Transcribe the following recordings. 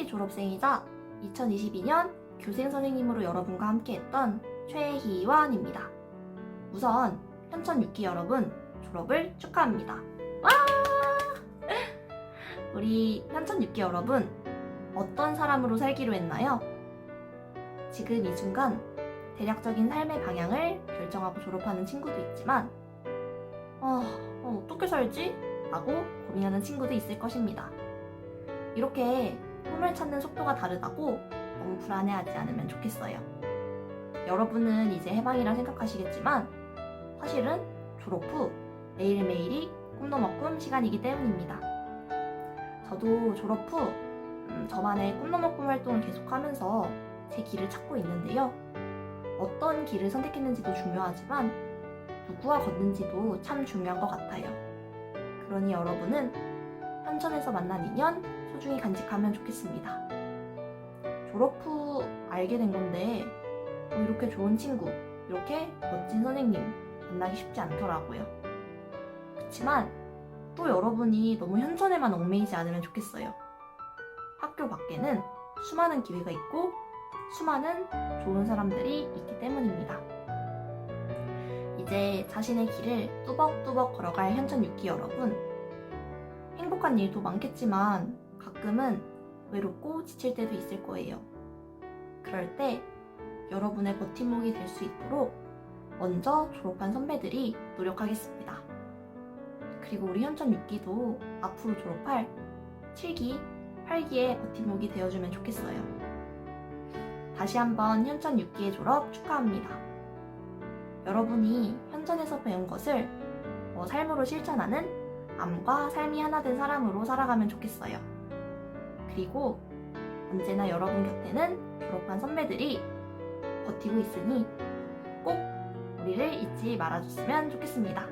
1기 졸업생이자 2022년 교생 선생님으로 여러분과 함께했던 최희원입니다. 우선 현천 6기 여러분 졸업을 축하합니다. 와! 우리 현천 6기 여러분 어떤 사람으로 살기로 했나요? 지금 이 순간 대략적인 삶의 방향을 결정하고 졸업하는 친구도 있지만 어, 어, 어떻게 살지? 라고 고민하는 친구도 있을 것입니다. 이렇게 꿈을 찾는 속도가 다르다고 너무 불안해하지 않으면 좋겠어요. 여러분은 이제 해방이라 생각하시겠지만 사실은 졸업 후 매일매일이 꿈너머꿈 시간이기 때문입니다. 저도 졸업 후 음, 저만의 꿈너머꿈 활동을 계속하면서 제 길을 찾고 있는데요. 어떤 길을 선택했는지도 중요하지만 누구와 걷는지도 참 중요한 것 같아요. 그러니 여러분은 현천에서 만난 인연 소중히 간직하면 좋겠습니다. 졸업 후 알게 된 건데 어, 이렇게 좋은 친구, 이렇게 멋진 선생님 만나기 쉽지 않더라고요. 그렇지만 또 여러분이 너무 현천에만 얽매이지 않으면 좋겠어요. 학교 밖에는 수많은 기회가 있고 수많은 좋은 사람들이 있기 때문입니다. 이제 자신의 길을 뚜벅뚜벅 걸어갈 현천 6기 여러분. 행복한 일도 많겠지만 가끔은 외롭고 지칠 때도 있을 거예요. 그럴 때 여러분의 버팀목이 될 수 있도록 먼저 졸업한 선배들이 노력하겠습니다. 그리고 우리 현천 6기도 앞으로 졸업할 7기, 8기의 버팀목이 되어주면 좋겠어요. 다시 한번 현천 6기의 졸업 축하합니다. 여러분이 현천에서 배운 것을 어, 삶으로 실천하는 암과 삶이 하나 된 사람으로 살아가면 좋겠어요. 그리고 언제나 여러분 곁에는 졸업한 선배들이 버티고 있으니 꼭 우리를 잊지 말아줬으면 좋겠습니다.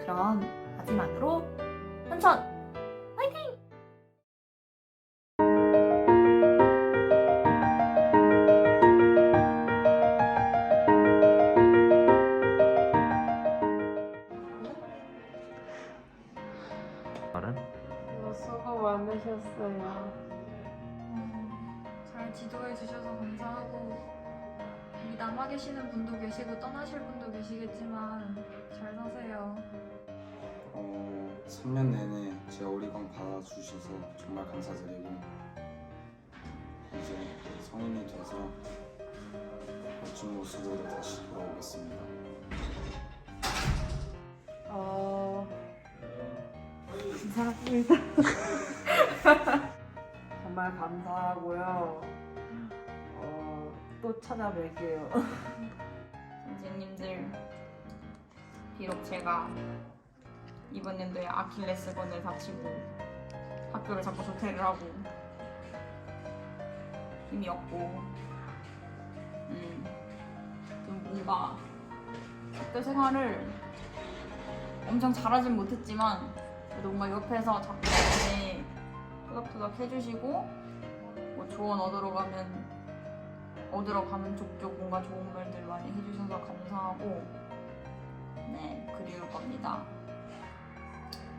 그럼 마지막으로 현천 많으셨어요. 음, 잘 지도해 주셔서 감사하고 여기 남아 계시는 분도 계시고 떠나실 분도 계시겠지만 잘 사세요. 어, 3년 내내 제 어리광 받아주셔서 정말 감사드리고 이제 성인이 돼서 멋진 모습으로 다시 돌아오겠습니다. 어, 감사합니다. 하고요. 어, 또 찾아뵐게요. 선생님들 비록 제가 이번 연도에 아킬레스건을 다치고 학교를 자꾸 조퇴를 하고 힘이 없고 음, 좀 뭔가 학교 생활을 엄청 잘하진 못했지만 그래도 뭔가 옆에서 자꾸 이렇게 토닥토닥 해주시고 뭐 조언 얻으러 가면 얻으러 가는 족족 뭔가 좋은 말들 많이 해주셔서 감사하고 네 그리울 겁니다.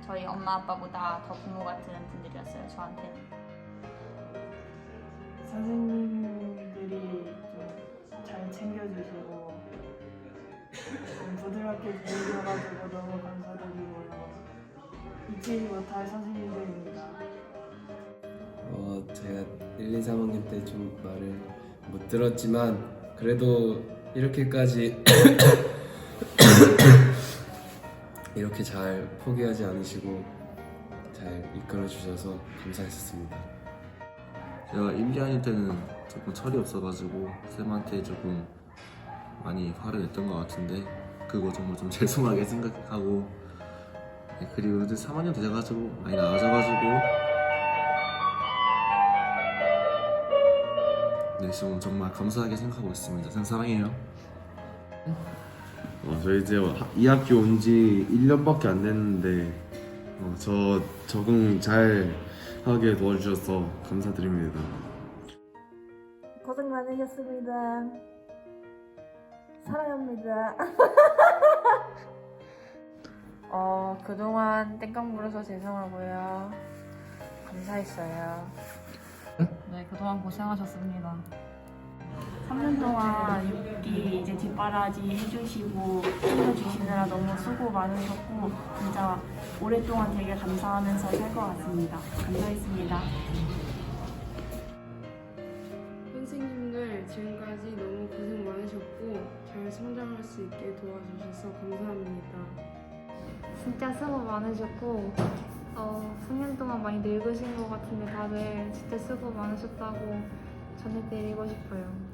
저희 엄마 아빠보다 더 부모 같은 분들이었어요 저한테는. 선생님들이 좀 잘 챙겨주시고 좀 부드럽게 대해줘가지고 너무 감사드리고요. 잊지 못할 선생님들입니다. 어, 제가 1, 2, 3학년 때 좀 말을 못 들었지만 그래도 이렇게까지 이렇게 잘 포기하지 않으시고 잘 이끌어 주셔서 감사했었습니다. 제가 1, 2학년 때는 조금 철이 없어가지고 쌤한테 조금 많이 화를 냈던 것 같은데 그거 정말 좀 죄송하게 생각하고 네, 그리고 이제 3학년 되셔가지고 많이 나아져가지고 네 지금 정말 감사하게 생각하고 있습니다. 쌤 사랑해요. 어, 저 이제 이 학교 온 지 1년밖에 안 됐는데 어, 저 적응 잘 하게 도와주셔서 감사드립니다. 고생 많으셨습니다. 사랑합니다. 어, 그동안 땡깡 부려서 죄송하고요. 감사했어요. 네, 그동안 고생하셨습니다. 3년 동안 6기 이제 뒷바라지 해주시고 챙겨주시느라 너무 수고 많으셨고 진짜 오랫동안 되게 감사하면서 살 것 같습니다. 감사했습니다. 선생님들 지금까지 너무 고생 많으셨고 잘 성장할 수 있게 도와주셔서 감사합니다. 진짜 수고 많으셨고 어, 3년 동안 많이 늙으신 것 같은데 다들 진짜 수고 많으셨다고 전해드리고 싶어요.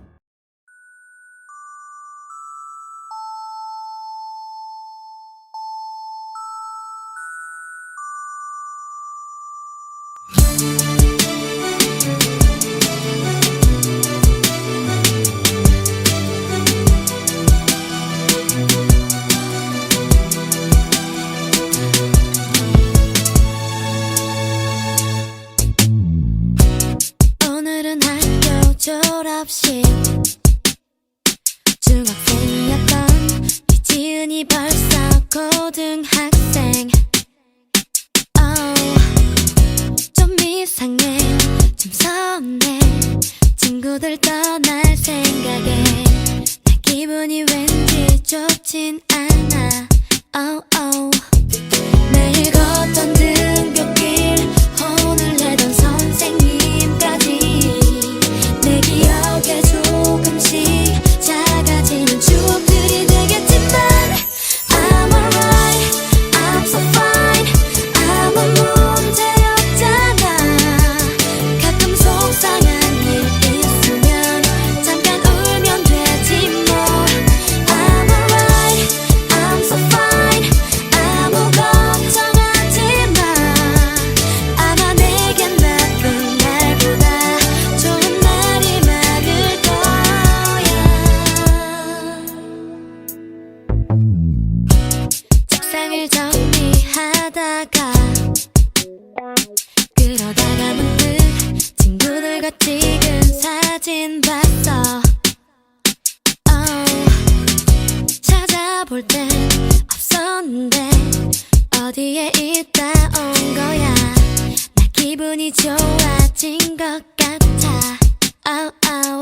오늘은 학교 졸업식. 중학생이었던 이지은이 벌써 고등학생. Oh, 좀 이상해 좀 서운해 친구들 떠날 생각에 내 기분이 왠지 좋진 않아. Oh, oh. 볼 땐 없었는데 어디에 있다 온 거야 나 기분이 좋아진 것 같아 oh, oh.